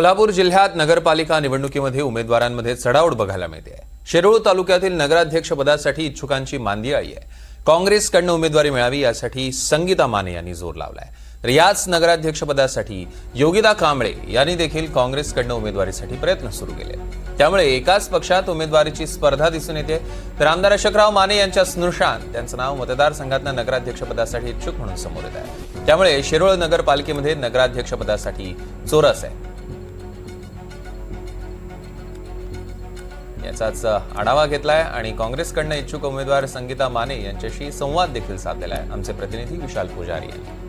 कोल्हापूर जिल्ह्यात नगरपालिका निवडणुकीमध्ये उमेदवारांमध्ये चढाओढ बघायला मिळते. आहे शिरूर तालुक्यातील नगराध्यक्षपदासाठी इच्छुकांची मांदी आली आहे. काँग्रेसकडनं उमेदवारी मिळावी यासाठी संगीता माने यांनी जोर लावलाय. तर याच नगराध्यक्षपदासाठी योगिता कांबळे यांनी देखील काँग्रेसकडनं उमेदवारीसाठी प्रयत्न सुरू केले. त्यामुळे एकाच पक्षात उमेदवारीची स्पर्धा दिसून येते. तर आमदार अशोकराव माने यांच्या स्नुषान त्यांचं नाव मतदारसंघातनं नगराध्यक्षपदासाठी इच्छुक म्हणून समोर येत आहे. त्यामुळे शिरोळ नगरपालिकेमध्ये नगराध्यक्षपदासाठी चोरस आहे. याचाच आढावा घेतलाय आणि काँग्रेसकडनं इच्छुक उमेदवार संगीता माने यांच्याशी संवाद देखील साधलेला आहे. आमचे प्रतिनिधी विशाल पुजारी यांनी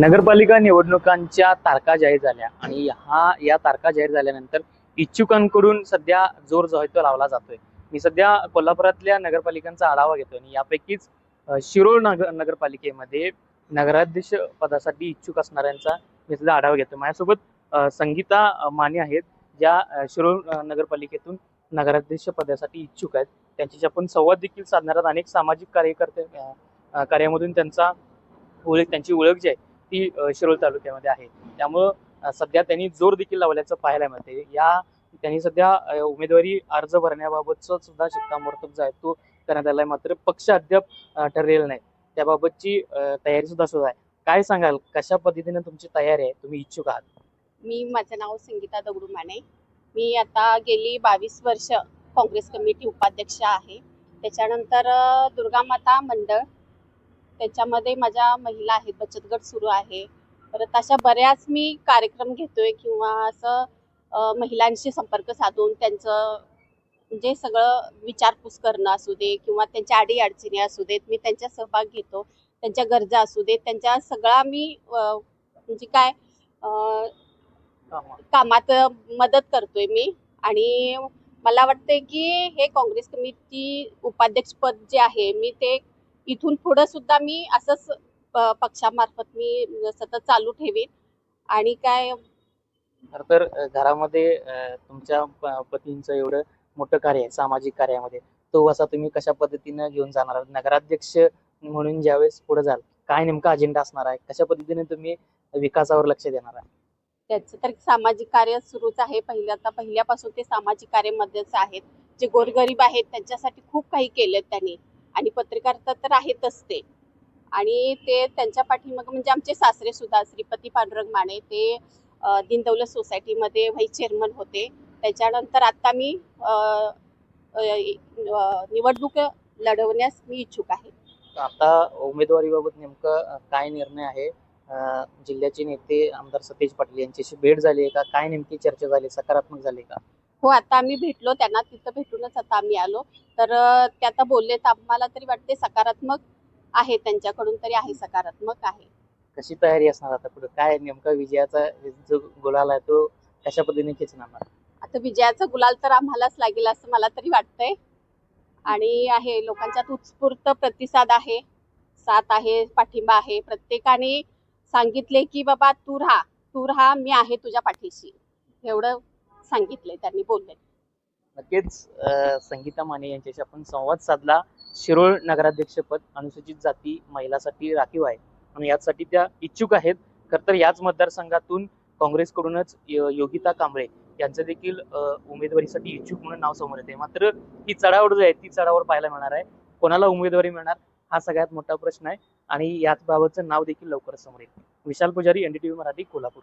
नगरपालिका निवडणुकांच्या तारखा जाहीर झाल्या आणि हा या तारखा जाहीर झाल्यानंतर इच्छुकांकडून सध्या जोर जो आहे तो लावला जातोय. मी सध्या कोल्हापुरातल्या नगरपालिकांचा आढावा घेतोय आणि यापैकीच शिरोळ नगर नगरपालिकेमध्ये नगराध्यक्ष पदासाठी इच्छुक असणाऱ्यांचा मी सध्या आढावा घेतोय. माझ्यासोबत संगीता माने आहेत. ज्या शिरोळ नगरपालिकेतून नगराध्यक्ष पदासाठी इच्छुक आहेत. त्यांच्याशी आपण संवाद देखील साधणार आहोत. अनेक सामाजिक कार्यकर्ते कार्यामधून त्यांचा ओळख त्यांची ओळख जी आहे ती शिरोळ तालुक्यामध्ये आहे. त्यामुळं सध्या त्यांनी जोर देखील लावल्याचं पाहायला मिळते या त्यांनी सध्या उमेदवारी अर्ज भरण्याबाबतचं सुद्धा शिक्कामोर्तब जो आहे तो करण्यात आलाय. मात्र पक्ष अद्याप ठरलेला नाही. त्याबाबतची तयारी सुद्धा सुरू आहे. काय सांगाल? कशा पद्धतीने तुमची तयारी आहे? तुम्ही इच्छुक आहात? मी माझं नाव संगीता दगडू माने मी आता गेली बावीस वर्ष काँग्रेस कमिटी उपाध्यक्ष आहे. त्याच्यानंतर दुर्गा दुर्गामाता मंडळ. त्याच्यामध्ये माझ्या महिला आहेत बचत गट सुरू आहे. परत अशा बऱ्याच मी कार्यक्रम घेतोय किंवा असं महिलांशी संपर्क साधून त्यांचं म्हणजे सगळं विचारपूस करणं असू दे किंवा त्यांच्या आडी अडचणी असू देत मी त्यांचा सहभाग घेतो. त्यांच्या गरजा असू देत. त्यांच्या सगळा मी म्हणजे काय कामात? मदत करतोय मी. आणि मला वाटतंय की हे काँग्रेस कमिटी उपाध्यक्ष पद जे आहे मी ते इथून पुढं सुद्धा मी असंच पक्षामार्फत मी सतत चालू ठेवीन. आणि काय? खर तर घरामध्ये तुमच्या पतींचं एवढं मोठं कार्य आहे सामाजिक कार्यामध्ये. तो असा तुम्ही कशा पद्धतीने घेऊन जाणार आहात? नगराध्यक्ष म्हणून ज्यावेळेस पुढे जाल काय नेमका अजेंडा असणार आहे? कशा पद्धतीने तुम्ही विकासावर लक्ष देणार आहे त्याचं. तर सामाजिक कार्य सुरूच आहे पहिल्या आता पहिल्यापासून ते सामाजिक कार्यामध्येच आहेत. जे गोरगरीब आहेत त्यांच्यासाठी खूप काही केलं त्यांनी. आणि पत्रकारिता तर आहेतच ते. आणि ते त्यांच्या पाठीमाग म्हणजे आमचे सासरे सुद्धा श्रीपती पांडुरंग माने ते अ, दीनदौलत सोसायटीमध्ये व्हाईस चेअरमन होते. त्याच्यानंतर आता मी निवडणूक लढवण्यास मी इच्छुक आहे. आता उमेदवारीबाबत नेमकं काय निर्णय आहे? जिल्ह्याचे नेते आमदार सतेज पाटील यांच्याशी भेट झाली आहे का? काय नेमकी चर्चा झाली? सकारात्मक झाली का? हो आता आम्ही भेटलो त्यांना तिथं भेटूनच आता आम्ही आलो. तर ते आता बोलले तर आम्हाला तरी वाटते सकारात्मक आहे त्यांच्याकडून तरी आहे सकारात्मक आहे. कशी तयारी असणार आता पुढे? काय नेमका विजयाचा जो गुलाल आहे तो कशा पद्धतीने खेचणार? आता विजयाचा गुलाल तर आम्हालाच लागेल असं मला तरी वाटतंय. आणि आहे लोकांच्यात उत्स्फूर्त प्रतिसाद आहे. साथ आहे पाठिंबा आहे. प्रत्येकाने सांगितले की बाबा तू राहा तू राहा मी आहे तुझ्या पाठीशी. एवढं सांगितलंय त्यांनी बोलले. नक्कीच संगीता माने यांच्याशी आपण संवाद साधला. शिरोळ नगराध्यक्षपद अनुसूचित जाती महिलासाठी राखीव आहे. आणि यासाठी त्या इच्छुक आहेत. खर तर याच मतदारसंघातून काँग्रेसकडूनच योगिता कांबळे यांचं देखील उमेदवारीसाठी इच्छुक म्हणून नाव समोर येते मात्र ही चढावड जी आहे ती चढावड पाहायला मिळणार आहे. कोणाला उमेदवारी मिळणार? हा सगळ्यात मोठा प्रश्न आहे. आणि याच बाबतचं नाव देखील लवकरच समोर येईल. विशाल पुजारी एनडीटीव्ही मराठी कोल्हापूर.